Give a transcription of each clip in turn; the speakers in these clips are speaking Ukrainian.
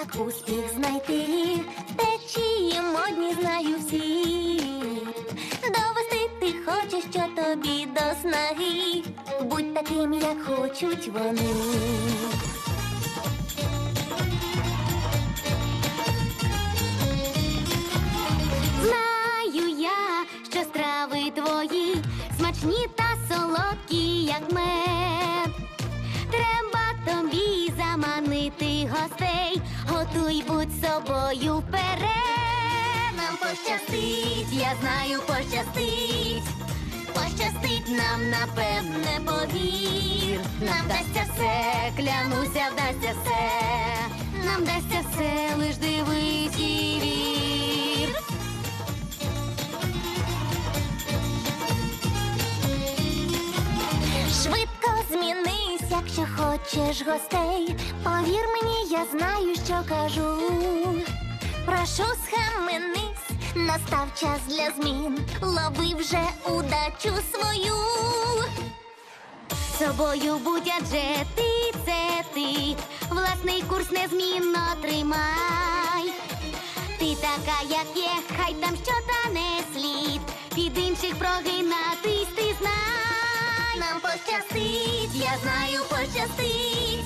як успіх знайти, течії модні знаю всі. Довести ти хочеш, що тобі до снаги. Будь таким, як хочуть вони. Знаю я, що страви твої смачні та солодкі, як мед. Треба гостей, готуй будь собою вперед. Нам пощастить, я знаю, пощастить. Пощастить нам, напевне, повір. Нам вдасться все, клянуся, вдасться все. Нам вдасться все, лиш дивись і вір. Швидко змінись, якщо хочеш гостей. Повір мені, я знаю, що кажу. Прошу, схаменись, настав час для змін. Лови вже удачу свою. Собою будь адже ти це ти. Власний курс незмінно тримай. Ти така, як є, я знаю, пощастить.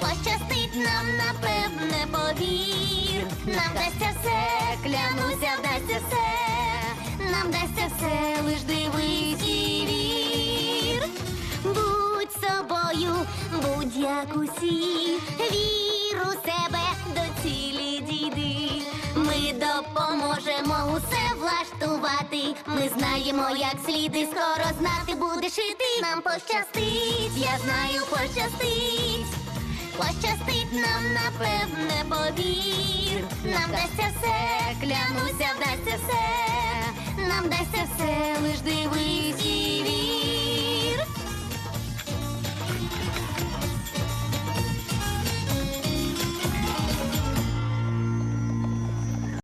Пощастить нам, напевне, повір. Нам вдасться все, клянуся, вдасться все. Нам вдасться все, лиш дивись і вір. Будь собою, будь як усі, вір у себе до цілі дійди. Допоможемо усе влаштувати. Ми знаємо, як слід, і скоро знати будеш і ти. Нам пощастить, я знаю, пощастить. Пощастить нам, напевне, повір. Нам вдасться все, клянуся, вдасться все. Нам вдасться все, лиш дивись